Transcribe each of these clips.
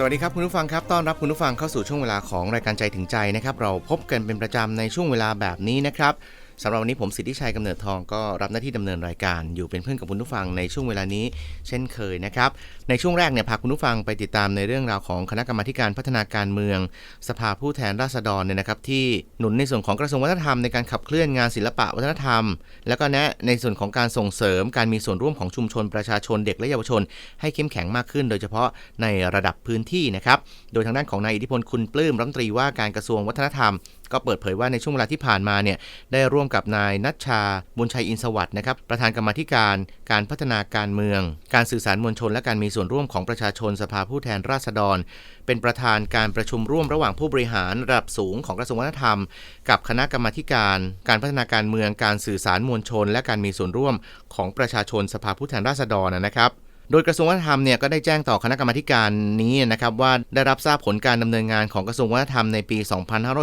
สวัสดีครับคุณผู้ฟังครับต้อนรับคุณผู้ฟังเข้าสู่ช่วงเวลาของรายการใจถึงใจนะครับ เราพบกันเป็นประจำในช่วงเวลาแบบนี้นะครับ สำหรับวันนี้ผมสิทธิชัยกำเนิดทองก็รับหน้าที่ดำเนินรายการอยู่เป็นเพื่อนกับคุณผู้ฟังในช่วงเวลานี้ เช่นเคยนะครับ ในช่วงแรกเนี่ยพาคุณผู้ฟังไปติดตามในเรื่องราวของคณะกรรมาการพัฒนาการเมือง สภาผู้แทนราษฎรเนี่ยนะครับที่หนุนในส่วนของกระทรวงวัฒนธรรมในการขับเคลื่อนงานศิลปะวัฒนธรรม แล้วก็แนะในส่วนของการส่งเสริมการมีส่วนร่วมของชุมชนประชาชนเด็กและเยาวชน ให้เข้มแข็งมากขึ้น โดยเฉพาะในระดับพื้นที่นะครับโดยทางด้านของนายอิทธิพลคุณปลื้มรัฐมนตรีว่าการกระทรวงวัฒนธรรม ก็เปิดเผยว่าในช่วงเวลาที่ผ่านมาเนี่ยได้ร่วมกับนายนัชชาบุญชัยอินสวัสดิ์นะครับประธานกรรมธิการการพัฒนาการเมือง การสื่อสารมวลชนและการมีส่วนร่วมของประชาชนสภาผู้แทนราษฎร เป็นประธานการประชุมร่วมระหว่างผู้บริหารระดับสูงของกระทรวงวัฒนธรรม กับคณะกรรมาการ การพัฒนาการเมือง การสื่อสารมวลชน และการมีส่วนร่วมของประชาชนสภาผู้แทนราษฎรนะครับ โดยกระทรวงวัฒนธรรมเนี่ยก็ได้แจ้งต่อคณะกรรมาการนี้นะครับว่าได้รับทราบผลการดำเนินงานของกระทรวงวัฒนธรรมในปี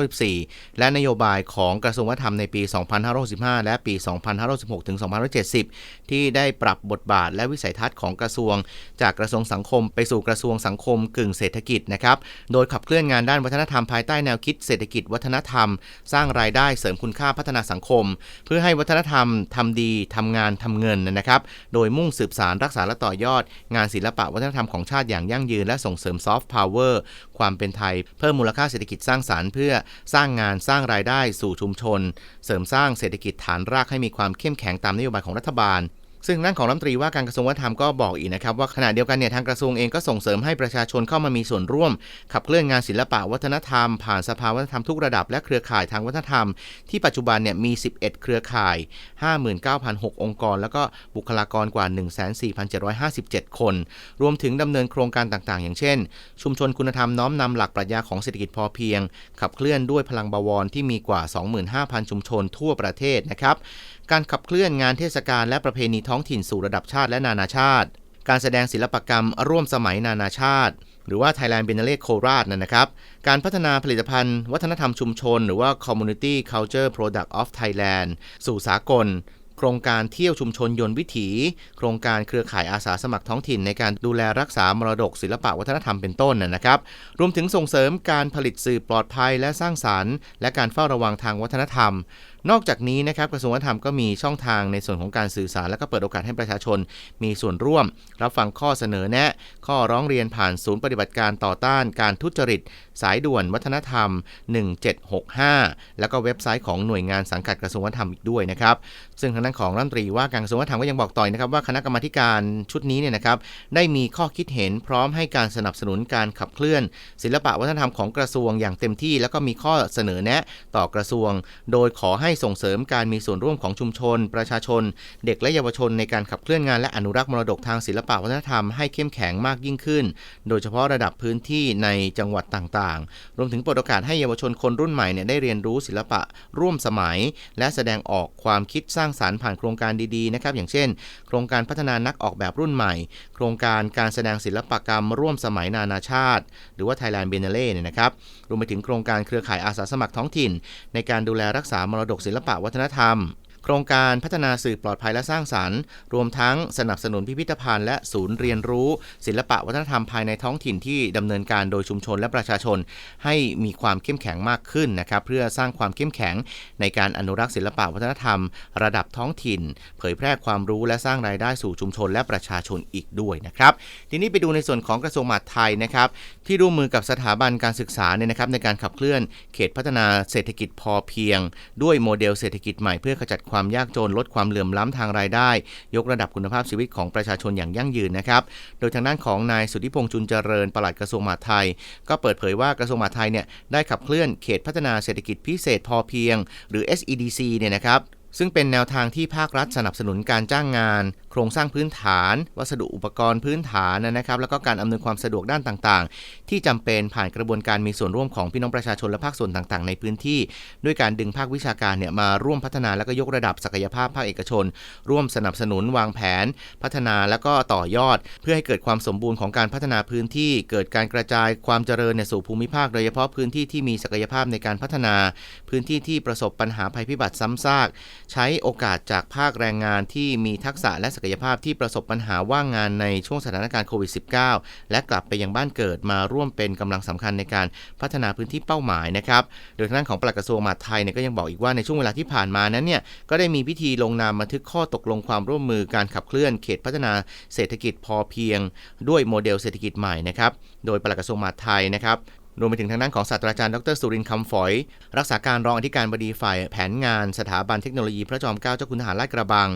2514 และนโยบายของกระทรวงวัฒนธรรมในปี 2515และปี 2516 ถึง 2570 ที่ได้ปรับบทบาทและวิสัยทัศน์ของกระทรวง จากกระทรวงสังคม ไปสู่กระทรวงสังคมกึ่งเศรษฐกิจนะครับโดยขับเคลื่อนงานด้านวัฒนธรรมภายใต้แนวคิดเศรษฐกิจวัฒนธรรม สร้างรายได้เสริมคุณค่าพัฒนาสังคม เพื่อให้วัฒนธรรมทำดีทำงานทำเงินนะครับโดยมุ่งสืบสารรักษาและต่อยอดงานศิลปะวัฒนธรรมของชาติอย่างยั่งยืนและส่งเสริมซอฟต์พาวเวอร์ความเป็นไทย เพิ่มมูลค่าเศรษฐกิจสร้างสารรค์เพื่อสร้างงานสร้างรายได้สู่ชุมชน เสริมสร้างเศรษฐกิจฐานรากให้มีความเข้มแข็งตามนโยบายของรัฐบาล ซึ่งด้านของรัฐมนตรีว่าการกระทรวงวัฒนธรรมก็บอกอีกนะครับว่าขณะเดียวกันเนี่ยทางกระทรวงเองก็ส่งเสริมให้ประชาชนเข้ามามีส่วนร่วม ขับเคลื่อนงานศิลปะวัฒนธรรม ผ่านสภาวัฒนธรรมทุกระดับและเครือข่ายทางวัฒนธรรม ที่ปัจจุบันเนี่ยมี 11 เครือข่าย 59,006 องค์กร แล้วก็บุคลากรกว่า 14,757 คน รวมถึงดำเนินโครงการต่างๆ อย่างเช่น ชุมชนคุณธรรมน้อมนำหลักปรัชญาของเศรษฐกิจพอเพียง ขับเคลื่อนด้วยพลังบวรที่มีกว่า 25,000 ชุมชนทั่วประเทศนะครับการขับเคลื่อนงานเทศกาลและประเพณีท้องท้องถิ่นสู่ระดับชาติและนานาชาติ การแสดงศิลปกรรมร่วมสมัยนานาชาติ หรือว่า Thailand b i e n n a l e โคราชนะครับ การพัฒนาผลิตภัณฑ์ วัฒนธรรมชุมชน หรือว่า Community Culture Product of Thailand สู่สากลโครงการเที่ยวชุมชนยนต์วิถี โครงการเครือข่ายอาสาสมัครท้องถิ่นในการดูแลรักษามรดกศิลปะวัฒนธรรมเป็นต้นนะครับ รวมถึงส่งเสริมการผลิตสื่อปลอดภัยและสร้างสารรค์ และการเฝ้าระวังทางวัฒนธรรม นอกจากนี้นะครับกระทรวงวัฒนธรรมก็มีช่องทางในส่วนของการสื่อสาร และก็เปิดโอกาสให้ประชาชน มีส่วนร่วม รับฟังข้อเสนอแนะ ข้อร้องเรียนผ่านศูนย์ปฏิบัติการต่อต้านการทุจริต สายด่วนวัฒนธรรม 1765 แล้วก็เว็บไซต์ของหน่วยงานสังกัดกระทรวงวัฒนธรรมอีกด้วยนะครับซึ่งทางด้านของรัฐมนตรีว่าการกระทรวงวัฒนธรรมก็ยังบอกต่อยนะครับว่าคณะกรรมาการชุดนี้เนี่ยนะครับได้มีข้อคิดเห็นพร้อมให้การสนับสนุนการขับเคลื่อน ศิลปะวัฒนธรรมของกระทรวงอย่างเต็มที่ แล้วก็มีข้อเสนอแนะต่อกระทรวง โดยขอให้ส่งเสริมการมีส่วนร่วมของชุมชน ประชาชน เด็กและเยาวชนในการขับเคลื่อนงานและอนุรักษ์มรดกทางศิลปะวัฒนธรรมให้เข้มแข็งมากยิ่งขึ้น โดยเฉพาะระดับพื้นที่ในจังหวัดต่างๆ รวมถึงเปิดโอกาสให้เยาวชนคนรุ่นใหม่เนี่ยได้เรียนรู้ศิลปะร่วมสมัย และแสดงออกความคิดสร้างสารรค์ผ่านโครงการดีๆนะครับอย่างเช่น โครงการพัฒนานักออกแบบรุ่นใหม่ โครงการการแสดงศิลปกรรม ร่วมสมัยนานาชาติ หรือว่า Thailand b i e n n a l e เนี่ยนะครับรวมไปถึงโครงการเครือข่ายอาสาสมัครท้องถิ่น ในการดูแลรักษามรดกศิลปะวัฒนธรรม โครงการพัฒนาสื่อปลอดภัยและสร้างสรรค์ รวมทั้งสนับสนุนพิพิธภัณฑ์และศูนย์เรียนรู้ ศิลปะวัฒนธรรมภายในท้องถิ่นที่ดำเนินการโดยชุมชนและประชาชน ให้มีความเข้มแข็งมากขึ้นนะครับเพื่อสร้างความเข้มแข็งในการอนุรักษ์ศิลปะวัฒนธรรม ระดับท้องถิ่น เผยแพร่ความรู้และสร้างรายได้สู่ชุมชนและประชาชนอีกด้วยนะครับทีนี้ไปดูในส่วนของกระทรวงมหาดไทยนะครับที่ร่วมมือกับสถาบันการศึกษาเนี่ยนะครับในการขับเคลื่อนเขตพัฒนาเศรษฐกิจพอเพียง ด้วยโมเดลเศรษฐกิจใหม่เพื่อขจัดความความยากจน ลดความเหลื่อมล้ำทางรายได้ ยกระดับคุณภาพชีวิตของประชาชนอย่างยั่งยืนนะครับ โดยทางด้านของนายสุทธิพงษ์จุนเจริญปลัดกระทรวงมหาดไทย ก็เปิดเผยว่ากระทรวงมหาดไทยเนี่ยได้ขับเคลื่อนเขตพัฒนาเศรษฐกิจพิเศษพอเพียง หรือ SEDC เนี่ยนะครับซึ่งเป็นแนวทางที่ภาครัฐสนับสนุนการจ้างงาน ครงสร้างพื้นฐาน วัสดุอุปกรณ์พื้นฐานนะครับ แล้วก็การอำนวยความสะดวกด้านต่างๆ ที่จำเป็นผ่านกระบวนการมีส่วนร่วมของพี่น้องประชาชนและภาคส่วนต่างๆ ในพื้นที่ ด้วยการดึงภาควิชาการเนี่ยมาร่วมพัฒนาและก็ยกระดับศักยภาพภาคเอกชน ร่วมสนับสนุนวางแผน พัฒนาแล้วก็ต่อยอด เพื่อให้เกิดความสมบูรณ์ของการพัฒนาพื้นที่ เกิดการกระจายความเจริญในสู่ภูมิภาค โดยเฉพาะพื้นที่ที่มีศักยภาพในการพัฒนา พื้นที่ที่ประสบปัญหาภัยพิบัติซ้ำซาก ใช้โอกาสจากภาคแรงงานที่มีทักษะและศักยภาพที่ประสบปัญหาว่างงานในช่วงสถานการณ์โควิด -19 และกลับไปยังบ้านเกิดมาร่วมเป็นกำลังสำคัญในการพัฒนาพื้นที่เป้าหมายนะครับ โดยทางด้านของปลัดกระทรวงมหาดไทยเนี่ยก็ยังบอกอีกว่าในช่วงเวลาที่ผ่านมานั้นเนี่ยก็ได้มีพิธีลงนามบันทึกข้อตกลงความร่วมมือการขับเคลื่อนเขตพัฒนาเศรษฐกิจพอเพียง ด้วยโมเดลเศรษฐกิจใหม่นะครับ โดยปลัดกระทรวงมหาดไทยนะครับ รวมไปถึงทางด้านของศาสตราจารย์ดรสุรินทร์คำฝอย รักษาการรองอธิการบดีฝ่ายแผนงานสถาบันเทคโนโลยีพระจอมเกล้าเจ้าคุณทหารลาดกระบัง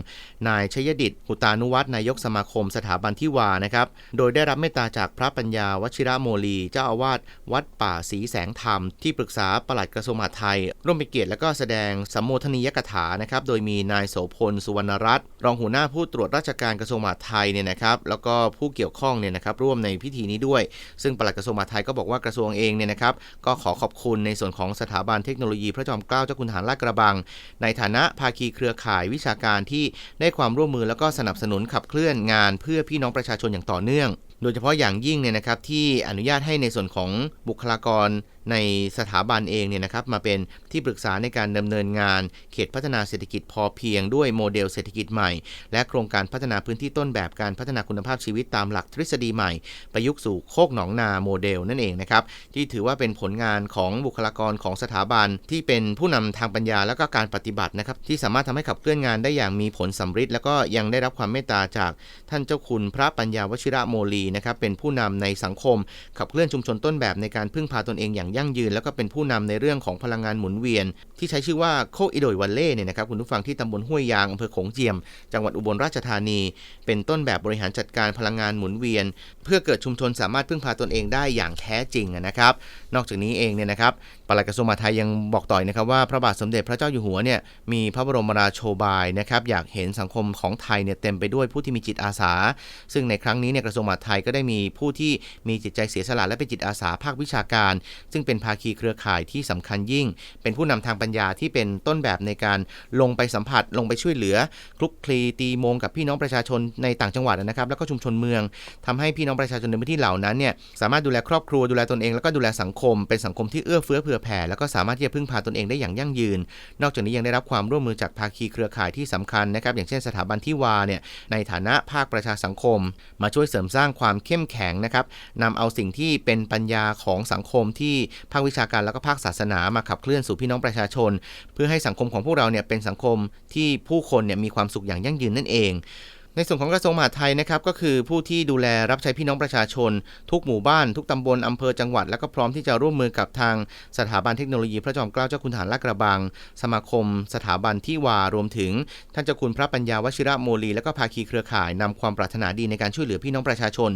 นายชยดิตหุตานุวัฒน์นายกสมาคมสถาบันที่วานะครับ โดยได้รับเมตตาจากพระปัญญาวชิระโมลี เจ้าอาวาสวัดป่าศรีแสงธรรม ที่ปรึกษาปลัดกระทรวงมหาดไทย ร่วมเป็นเกียรติและก็แสดงสัมโมทนียกถานะครับ โดยมีนายโสพลสุวรรณรัตน์รองหัวหน้าผู้ตรวจราชการกระทรวงมหาดไทยเนี่ยนะครับ แล้วก็ผู้เกี่ยวข้องเนี่ยนะครับร่วมในพิธีนี้ด้วย ซึ่งปลัดกระทรวงมหาดไทยก็บอกว่ากระทรวงเองเนี่ยนะครับก็ขอขอบคุณในส่วนของสถาบันเทคโนโลยีพระจอมเกล้าเจ้าคุณทหารลาดกระบัง ในฐานะภาคีเครือข่ายวิชาการที่ได้ความร่วมมือแล้วก็สนับสนุนขับเคลื่อนงานเพื่อพี่น้องประชาชนอย่างต่อเนื่อง โดยเฉพาะอย่างยิ่งเนี่ยนะครับที่อนุญาตให้ในส่วนของบุคลากรในสถาบันเองเนี่ยนะครับมาเป็นที่ปรึกษาในการดำเนินงานเขตพัฒนาเศรษฐกิจพอเพียงด้วยโมเดลเศรษฐกิจใหม่ และโครงการพัฒนาพื้นที่ต้นแบบการพัฒนาคุณภาพชีวิตตามหลักทฤษฎีใหม่ ประยุกต์สู่โคกหนองนาโมเดลนั่นเองนะครับที่ถือว่าเป็นผลงานของบุคลากรของสถาบัน ที่เป็นผู้นำทางปัญญาและก็การปฏิบัตินะครับที่สามารถทำให้ขับเคลื่อนงานได้อย่างมีผลสำฤทธิ์แล้วก็ยังได้รับความเมตตาจากท่านเจ้าคุณพระปัญญาวชิระโมลีนะครับเป็นผู้นำในสังคมขับเคลื่อนชุมชนต้นแบบในการพึ่งพาตนเองอย่างยั่งยืน แล้วก็เป็นผู้นำในเรื่องของพลังงานหมุนเวียน ที่ใช้ชื่อว่าโคอิโดยวันเล่เนี่ยนะครับคุณผู้ฟังที่ตำบลห้วยยางอำเภอโขงเจียม จังหวัดอุบลราชธานี เป็นต้นแบบบริหารจัดการพลังงานหมุนเวียน เพื่อเกิดชุมชนสามารถพึ่งพาตนเองได้อย่างแท้จริงนะครับ นอกจากนี้เองเนี่ยนะครับ ปลัดกระทรวงมหาดไทยยังบอกต่อยนะครับว่าพระบาทสมเด็จพระเจ้าอยู่หัวเนี่ยมีพระบรมราโชบายนะครับอยากเห็นสังคมของไทยเนี่ยเต็มไปด้วยผู้ที่มีจิตอาสา ซึ่งในครั้งนี้เนี่ยกระทรวงมหาดไทยก็ได้มีผู้ที่มีจิตใจเสียสละและเป็นจิตอาสาภาควิชาการ ซึ่งเป็นภาคีเครือข่ายที่สำคัญยิ่ง เป็นผู้นำทางปัญญาที่เป็นต้นแบบในการลงไปสัมผัสลงไปช่วยเหลือคลุกคลีตีมงกับพี่น้องประชาชนในต่างจังหวัดนะครับแล้วก็ชุมชนเมืองทำให้พี่น้องประชาชนในพื้นที่เหล่านั้นเนี่ยสามารถดูแลครอบครัวดูแลตนเองแล้วก็ดูแลสังคมเป็นสังคมที่เอื้อเฟื้อเผื่อแผ่แล้วก็สามารถที่จะพึ่งพาตนเองได้อย่างยั่งยืน นอกจากนี้ยังได้รับความร่วมมือจากภาคีเครือข่ายที่สำคัญนะครับ อย่างเช่นสถาบันที่วาเนี่ยในฐานะภาคประชาสังคม มาช่วยเสริมสร้างความเข้มแข็งนะครับนำเอาสิ่งที่เป็นปัญญาของสังคมที่ภาควิชาการแล้วก็ภาคศาสนามาขับเคลื่อนสู่พี่น้องประชาชน เพื่อให้สังคมของพวกเราเนี่ยเป็นสังคมที่ผู้คนเนี่ยมีความสุขอย่างยั่งยืนนั่นเอง ในส่วนของกระทรวงมหาดไทยนะครับก็คือผู้ที่ดูแลรับใช้พี่น้องประชาชน ทุกหมู่บ้าน ทุกตำบลอำเภอจังหวัด แล้วก็พร้อมที่จะร่วมมือกับทางสถาบันเทคโนโลยีพระจอมเกล้าเจ้าคุณทหารลาดกระบัง สมาคม สถาบันที่วารวมถึง ท่านเจ้าคุณพระปัญญาวชิระโมลี และก็ภาคีเครือข่ายนำความปรารถนาดีในการช่วยเหลือพี่น้องประชาชน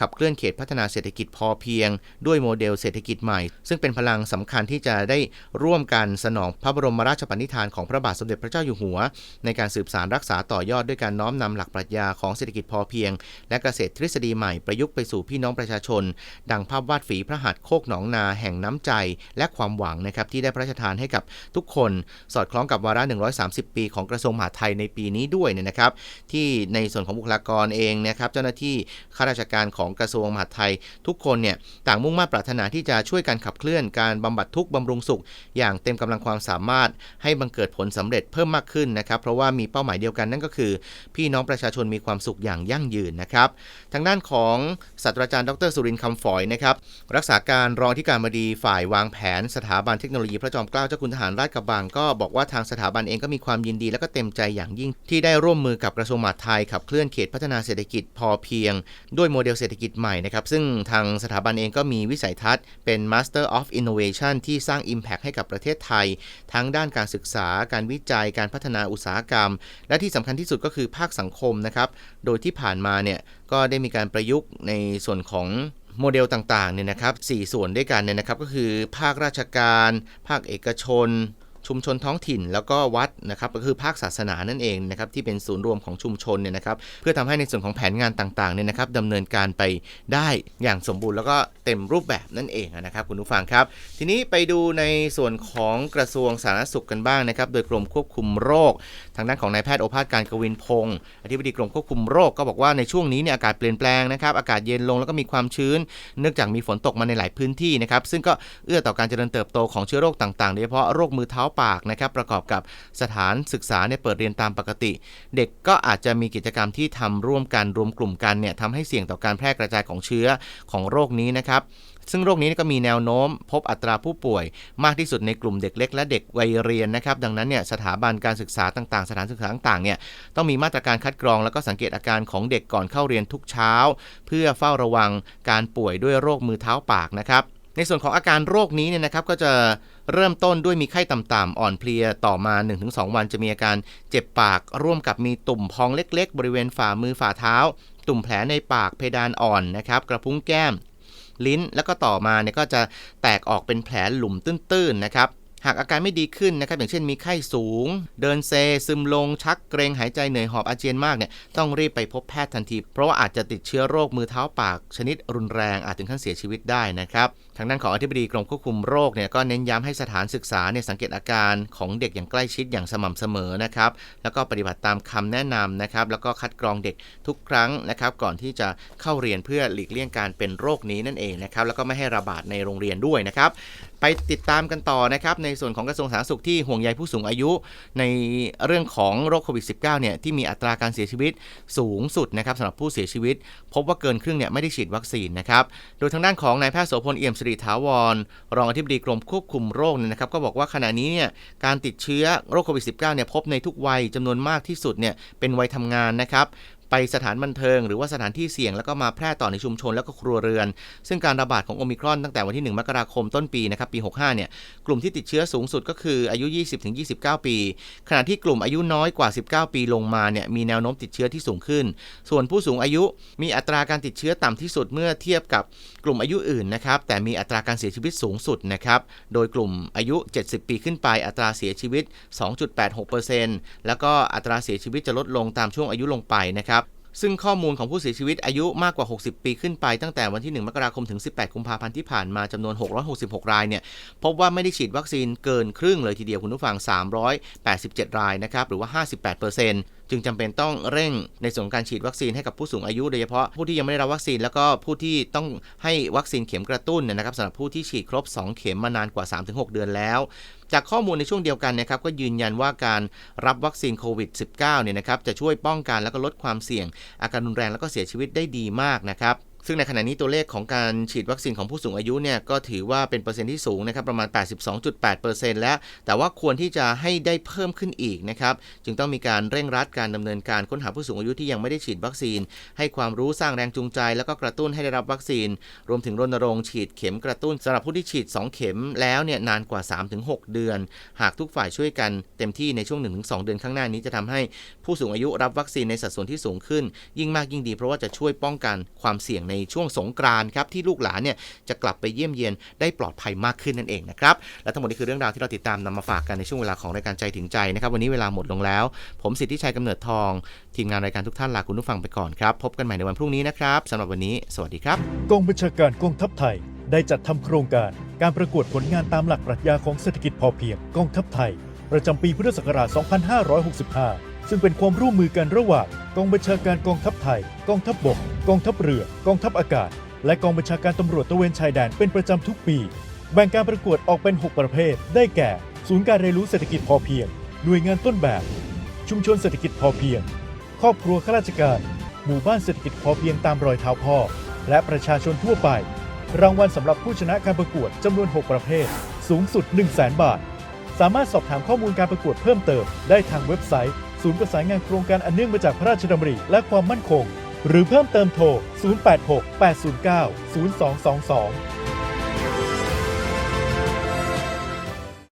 ขับเคลื่อนเขตพัฒนาเศรษฐกิจพอเพียง ด้วยโมเดลเศรษฐกิจใหม่ ซึ่งเป็นพลังสำคัญที่จะได้ร่วมกันสนองพระบรมราชปณิธานของพระบาทสมเด็จพระเจ้าอยู่หัว ในการสืบสานรักษาต่อยอดด้วยการน้อมนำหลักปรัชญาของเศรษฐกิจพอเพียง และเกษตรทฤษฎีใหม่ประยุกต์ไปสู่พี่น้องประชาชน ดังภาพวาดฝีพระหัตถ์โคกหนองนาแห่งน้ำใจ และความหวังนะครับที่ได้พระราชทานให้กับทุกคน สอดคล้องกับวาระ 130 ปีของกระทรวงมหาดไทยในปีนี้ด้วยเนี่ยนะครับ ที่ในส่วนของบุคลากรเองนะครับเจ้าหน้าที่ข้าราชการของกระทรวงมหาดไทย ทุกคนเนี่ยต่างมุ่งมั่นปรารถนาที่จะช่วยการขับเคลื่อนการบำบัดทุกข์บำรุงสุข อย่างเต็มกำลังความสามารถให้บังเกิดผลสำเร็จเพิ่มมากขึ้นนะครับเพราะว่ามีเป้าหมายเดียวกันนั่นก็คือ พี่น้องประชาชนมีความสุขอย่างยั่งยืนนะครับ ทางด้านของศาสตราจารย์ดรสุรินทร์คำฝอยนะครับรักษาการรองที่การบดีฝ่ายวางแผนสถาบันเทคโนโลยีพระจอมเกล้าเจ้าคุณทหารราชกระบังก็บอกว่าทางสถาบันเองก็มีความยินดีและก็เต็มใจอย่างยิ่ง ที่ได้ร่วมมือกับกระทรวงมหาดไทยขับเคลื่อนเขตพัฒนาเศรษฐกิจพอเพียง ด้วยโมเดลเศรษฐกิจใหม่นะครับซึ่งทางสถาบันเองก็มีวิสัยทัศน์เป็น Master of Innovation ที่สร้าง Impact ให้กับประเทศไทย ทั้งด้านการศึกษา การวิจัย การพัฒนาอุตสาหกรรม และที่สำคัญที่สุดก็คือภาคสังคมนะครับ โดยที่ผ่านมาเนี่ยก็ได้มีการประยุกต์ในส่วนของโมเดลต่างๆเนี่ยนะครับ4ส่วนด้วยกันเนี่ยนะครับ ก็คือภาคราชการ ภาคเอกชน ชุมชนท้องถิ่น แล้วก็วัดนะครับก็คือภาคศาสนานั่นเองนะครับที่เป็นศูนย์รวมของชุมชนเนี่ยนะครับ เพื่อทำให้ในส่วนของแผนงานต่างๆเนี่ยนะครับดำเนินการไปได้อย่างสมบูรณ์แล้วก็เต็มรูปแบบนั่นเองนะครับ คุณผู้ฟังครับ ทีนี้ไปดูในส่วนของกระทรวงสาธารณสุขกันบ้างนะครับ โดยกรมควบคุมโรคทางด้านของนายแพทย์โอภาสการกวินพงศ์อธิบดีกรมควบคุมโรคก็บอกว่าในช่วงนี้เนี่ยอากาศเปลี่ยนแปลงนะครับอากาศเย็นลงแล้วก็มีความชื้น เนื่องจากมีฝนตกมาในหลายพื้นที่นะครับซึ่งก็เอื้อต่อการเจริญเติบโตของเชื้อโรคต่างๆโดยเฉพาะโรคมือเท้าปากนะครับประกอบกับสถานศึกษาเนี่ยเปิดเรียนตามปกติ เด็กก็อาจจะมีกิจกรรมที่ทำร่วมกันรวมกลุ่มกันเนี่ยทำให้เสี่ยงต่อการแพร่กระจายของเชื้อของโรคนี้นะครับ ซึ่งโรคนี้ก็มีแนวโน้ม พบอัตราผู้ป่วยมากที่สุดในกลุ่มเด็กเล็กและเด็กวัยเรียนนะครับ ดังนั้นเนี่ยสถาบันการศึกษาต่างๆ สถานศึกษาต่างๆเนี่ยต้องมีมาตรการคัดกรอง แล้วก็สังเกตอาการของเด็กก่อนเข้าเรียนทุกเช้า เพื่อเฝ้าระวังการป่วยด้วยโรคมือเท้าปากนะครับในส่วนของอาการโรคนี้เนี่ยนะครับก็จะเริ่มต้นด้วยมีไข้ต่ำๆอ่อนเพลียต่อมา 1-2 วันจะมีอาการเจ็บปากร่วมกับมีตุ่มพองเล็ก ๆ บริเวณฝ่ามือฝ่าเท้า ตุ่มแผลในปากเพดานอ่อนนะครับกระพุ้งแก้ม ลิ้น แล้วก็ต่อมาเนี่ยก็จะแตกออกเป็นแผลหลุมตื้นๆนะครับหากอาการไม่ดีขึ้นนะครับอย่างเช่นมีไข้สูง เดินเซ ซึมลง ชักเกรงหายใจเหนื่อยหอบอาเจียนมากเนี่ยต้องรีบไปพบแพทย์ทันที เพราะว่าอาจจะติดเชื้อโรคมือเท้าปากชนิดรุนแรงอาจถึงขั้นเสียชีวิตได้นะครับางด้านของอธิบดีกรมควบคุมโรคเนี่ยก็เน้นย้ำให้สถานศึกษาเนี่ยสังเกตอาการของเด็กอย่างใกล้ชิดอย่างสม่ำเสมอนะครับแล้วก็ปฏิบัติตามคำแนะนำนะครับแล้วก็คัดกรองเด็กทุกครั้งนะครับก่อนที่จะเข้าเรียนเพื่อหลีกเลี่ยงการเป็นโรคนี้นั่นเองนะครับแล้วก็ไม่ให้ระบาดในโรงเรียนด้วยนะครับไปติดตามกันต่อนะครับในส่วนของกระทรวงสาธารณสุขที่ห่วงใยผู้สูงอายุ ในเรื่องของโรคโควิด -19 เนี่ยที่มีอัตราการเสียชีวิตสูงสุดนะครับสำหรับผู้เสียชีวิต พบว่าเกินครึ่งเนี่ยไม่ได้ฉีดวัคซีนนะครับโดยทางด้านของนายแพทย์โสพลเอี่ยมสิริถาวร รองอธิบดีกรมควบคุมโรคเนี่ยนะครับก็บอกว่าขณะนี้เนี่ยการติดเชื้อโรคโควิด -19 เนี่ยพบในทุกวัยจำนวนมากที่สุดเนี่ยเป็นวัยทำงานนะครับ ไปสถานบันเทิงหรือว่าสถานที่เสี่ยงแล้วก็มาแพร่ต่อในชุมชนแล้วก็ครัวเรือน ซึ่งการระบาดของโอมิครอนตั้งแต่วันที่ 1 มกราคมต้นปีนะครับปี 65 เนี่ยกลุ่มที่ติดเชื้อสูงสุดก็คืออายุ 20-29 ปี ขณะที่กลุ่มอายุน้อยกว่า 19 ปีลงมาเนี่ยมีแนวโน้มติดเชื้อที่สูงขึ้น ส่วนผู้สูงอายุมีอัตราการติดเชื้อต่ำที่สุดเมื่อเทียบกับกลุ่มอายุอื่นนะครับแต่มีอัตราการเสียชีวิตสูงสุดนะครับโดยกลุ่มอายุ 70 ปีขึ้นไปอัตราเสียชีวิต 2.86%แล้วก็อัตราเสียชีวิตจะลดลงตามช่วงอายุลงไปนะครับ ซึ่งข้อมูลของผู้เสียชีวิตอายุมากกว่า 60 ปีขึ้นไปตั้งแต่วันที่ 1 มกราคมถึง 18 กุมภาพันธ์ที่ผ่านมาจำนวน 666 รายเนี่ยพบว่าไม่ได้ฉีดวัคซีนเกินครึ่งเลยทีเดียวคุณผู้ฟัง 387 รายนะครับหรือว่า 58% จึงจำเป็นต้องเร่งในส่วนการฉีดวัคซีนให้กับผู้สูงอายุโดยเฉพาะผู้ที่ยังไม่ได้รับวัคซีน แล้วก็ผู้ที่ต้องให้วัคซีนเข็มกระตุ้นเนยนะครับสำหรับผู้ที่ฉีดครบ 2 เข็มมานานกว่า 3-6 เดือนแล้วจากข้อมูลในช่วงเดียวกันนะครับก็ยืนยันว่าการรับวัคซีนโควิด -19 เนี่ยนะครับจะช่วยป้องกันแล้วก็ลดความเสี่ยง อาการรุนแรงแล้วก็เสียชีวิตได้ดีมากนะครับ ซึ่งในขณะนี้ตัวเลขของการฉีดวัคซีนของผู้สูงอายุเนี่ยก็ถือว่าเป็นเปอร์เซ็นต์ที่สูงนะครับประมาณ 82.8%แล้ว แต่ว่าควรที่จะให้ได้เพิ่มขึ้นอีกนะครับจึงต้องมีการเร่งรัดการดำเนินการค้นหาผู้สูงอายุที่ยังไม่ได้ฉีดวัคซีน ให้ความรู้สร้างแรงจูงใจ แล้วก็กระตุ้นให้ได้รับวัคซีน รวมถึงรณรงค์ฉีดเข็มกระตุ้นสำหรับผู้ที่ฉีด 2 เข็มแล้วเนี่ยนานกว่า 3-6 เดือน หากทุกฝ่ายช่วยกันเต็มที่ในช่วง 1-2 เดือนข้างหน้านี้จะทำให้ผู้สูงอายุรับวัคซีนในสัดส่วนที่สูงขึ้น ยิ่งมากยิ่งดีเพราะว่าจะช่วยป้องกันความเสี่ยงในช่วงสงกรานต์ครับที่ลูกหลานเนี่ยจะกลับไปเยี่ยมเยียนได้ปลอดภัยมากขึ้นนั่นเองนะครับและทั้งหมดนี้คือเรื่องราวที่เราติดตามนำมาฝากกันในช่วงเวลาของรายการใจถึงใจนะครับวันนี้เวลาหมดลงแล้ว ผมสิทธิชัยกำเนิดทอง ทีมงานรายการทุกท่านลาคุณผู้ฟังไปก่อนครับพบกันใหม่ในวันพรุ่งนี้นะครับสำหรับวันนี้ สวัสดีครับกองบัญชาการกองทัพไทยได้จัดทำโครงการการประกวดผลงานตามหลักปรัชญาของเศรษฐกิจพอเพียงกองทัพไทย ประจำปีพุทธศักราช 2565 ซึ่งเป็นความร่วมมือกันระหว่างกองบัญชาการกองทัพไทย กองทัพบก กองทัพเรือ กองทัพอากาศ และกองบัญชาการตำรวจตระเวนชายแดนเป็นประจำทุกปี แบ่งการประกวดออกเป็น 6 ประเภท ได้แก่ ศูนย์การเรียนรู้เศรษฐกิจพอเพียง หน่วยงานต้นแบบ ชุมชนเศรษฐกิจพอเพียง ครอบครัวข้าราชการ หมู่บ้านเศรษฐกิจพอเพียงตามรอยเท้าพ่อ และประชาชนทั่วไป รางวัลสำหรับผู้ชนะการประกวดจำนวน 6 ประเภท สูงสุด 1 0 0 0 0แบาท สามารถสอบถามข้อมูลการประกวดเพิ่มเติมได้ทางเว็บไซต์ ศูนย์ประสานงานโครงการอันเนื่องมาจากพระราชดำริและความมั่นคง หรือเพิ่มเติมโทร 086 809 0222